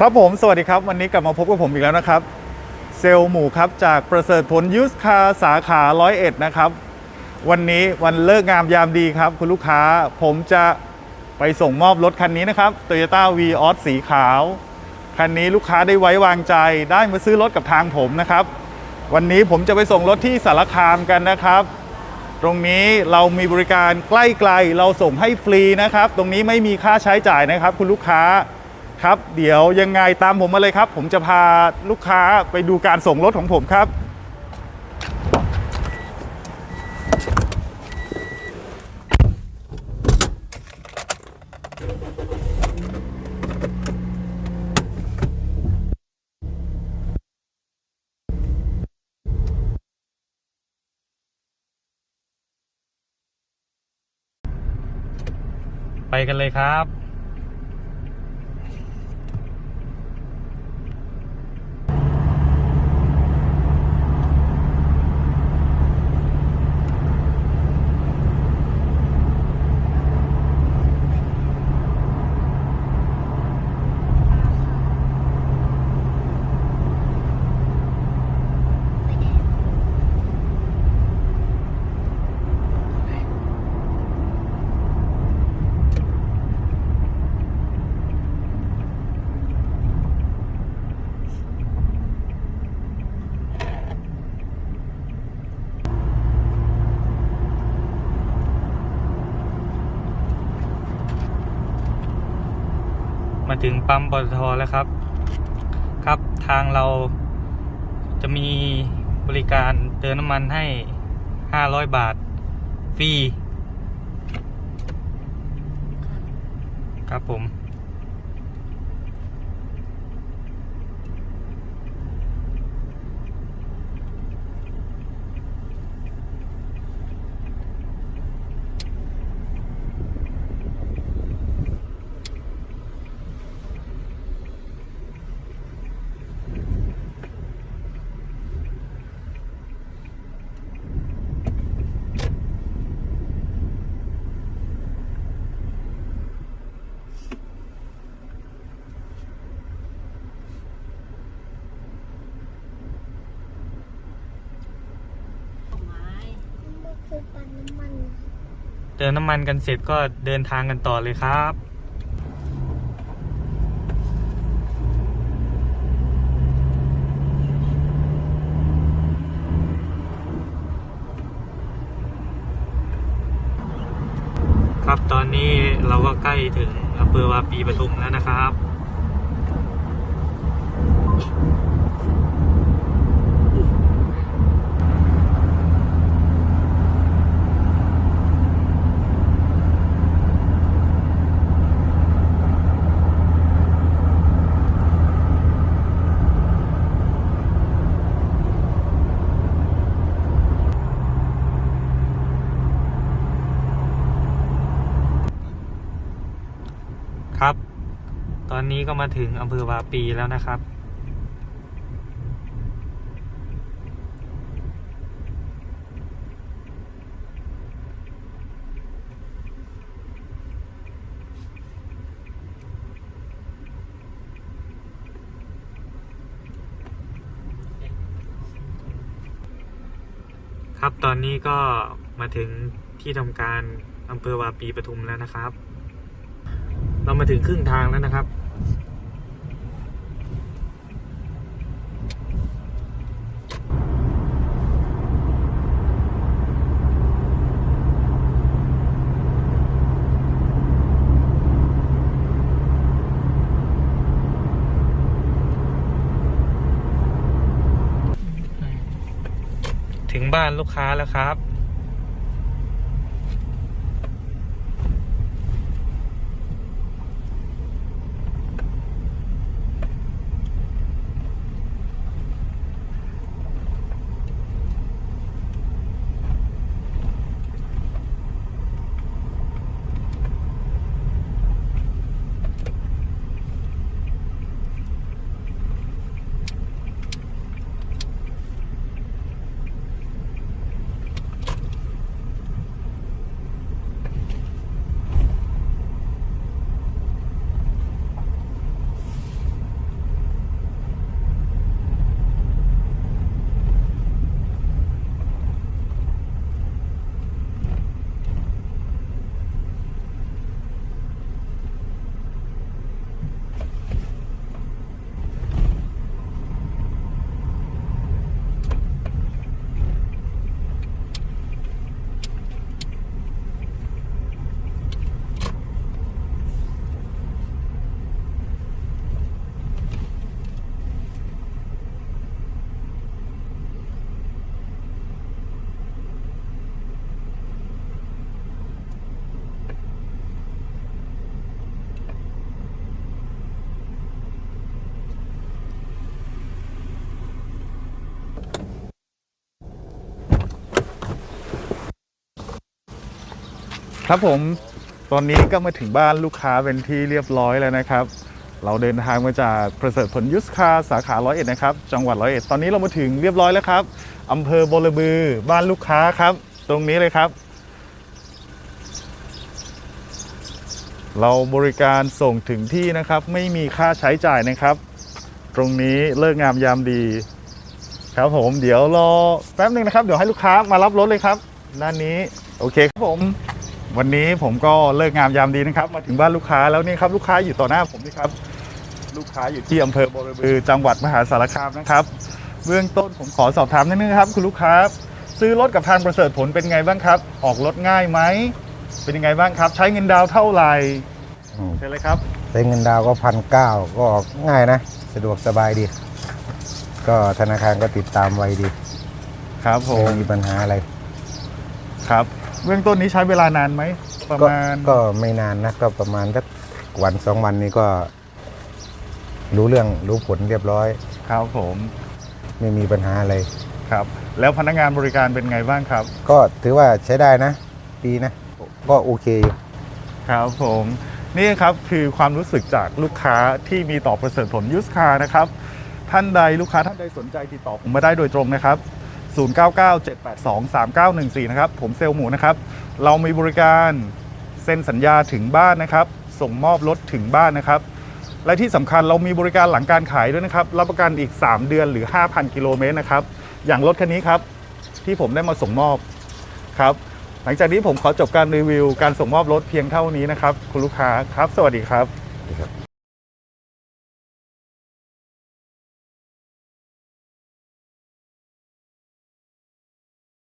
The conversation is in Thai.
ครับผม สวัสดีครับ วันนี้กลับมาพบกับผมอีกแล้วนะครับ เซลล์หมูครับ จากประเสริฐผลยูสคาสาขาร้อยเอ็ดนะครับ วันนี้วันเลิกงามยามดีครับ คุณลูกค้าผมจะไปส่งมอบรถคันนี้นะครับ Toyota v ีออสสีขาว คันนี้ลูกค้าได้ไว้วางใจได้มาซื้อรถกับทางผมนะครับ วันนี้ผมจะไปส่งรถที่สารคามกันนะครับ ตรงนี้เรามีบริการใกล้ไกลเราส่งให้ฟรีนะครับ ตรงนี้ไม่มีค่าใช้จ่ายนะครับ คุณลูกค้า ครับ เดี๋ยวยังไงตามผมมาเลยครับ ผมจะพาลูกค้าไปดูการส่งรถของผมครับ ไปกันเลยครับ มาถึงปั๊มปตทแล้วครับ ครับทางเราจะมีบริการเติมน้ำมันให้ 500 บาท ฟรี ครับผม คือปั๊มน้ำมันเติมน้ำมันกันเสร็จก็เดินทางกันต่อเลยครับ ครับตอนนี้เราก็ใกล้ถึงอำเภอวาปีปทุมแล้วนะครับ ครับ ตอนนี้ก็มาถึงอำเภอวาปีแล้วนะครับ ครับตอนนี้ก็มาถึงที่ทำการอำเภอวาปีปทุมแล้วนะครับ เรามาถึงครึ่งทางแล้วนะครับ ถึงบ้านลูกค้าแล้วครับ ครับผมตอนนี้ก็มาถึงบ้านลูกค้าเป็นที่เรียบร้อยแล้วนะครับ เราเดินทางมาจากประเสริฐผลยุสคาสาขาร้อยเอ็ดนะครับ จังหวัดร้อยเอ็ดตอนนี้เรามาถึงเรียบร้อยแล้วครับอำเภอบรบือบ้านลูกค้าครับ ตรงนี้เลยครับ เราบริการส่งถึงที่นะครับ ไม่มีค่าใช้จ่ายนะครับ ตรงนี้เลิกงามยามดี ครับผมเดี๋ยวรอแป๊บหนึ่งนะครับ เดี๋ยวให้ลูกค้ามารับรถเลยครับ ด้านนี้โอเคครับผม วันนี้ผมก็เลิกงามยามดีนะครับ มาถึงบ้านลูกค้าแล้วนี่ครับลูกค้าอยู่ต่อหน้าผมนี่ครับ ลูกค้าอยู่ที่อำเภอบรบือจังหวัดมหาสารคามนะครับ เบื้องต้นผมขอสอบถามนิดนึงครับ คุณลูกค้า ซื้อรถกับทางประเสริฐผลเป็นไงบ้างครับ ออกรถง่ายไหมเป็นยังไงบ้างครับ ใช้เงินดาวน์เท่าไหร่อืม เชิญเลยครับ ใช้เงินดาวก็พันเก้าก็ออกง่ายนะ สะดวกสบายดี ก็ธนาคารก็ติดตามไวดีครับผไม่มมีปัญหาอะไร ครับ เบื้องต้นนี้ใช้เวลานานไหม ประก็มาณก็ไม่นานนะก็ประมาณสักวันสองวันนี้ก็ รู้เรื่องรู้ผลเรียบร้อย ครับผมไม่มีปัญหาอะไร ครับ แล้วพนักงานบริการเป็นไงบ้างครับ ก็ถือว่าใช้ได้นะ ดีนะ ก็โอเคอยู่ ครับผมนี่ครับคือความรู้สึกจากลูกค้าที่มีต่อประเสริฐผลยูสคานะครับ ท่านใดลูกค้าท่านใดสนใจติดต่อผมมาได้โดยตรงนะครับ 0997823914 นะครับ ผมเซลล์หมูนะครับ เรามีบริการเซ็นสัญญาถึงบ้านนะครับ ส่งมอบรถถึงบ้านนะครับ และที่สำคัญเรามีบริการหลังการขายด้วยนะครับ รับประกันอีก 3 เดือนหรือ 5,000 กิโลเมตรนะครับ อย่างรถคันนี้ครับ ที่ผมได้มาส่งมอบครับ หลังจากนี้ผมขอจบการรีวิวการส่งมอบรถเพียงเท่านี้นะครับ คุณลูกค้าครับ สวัสดีครับ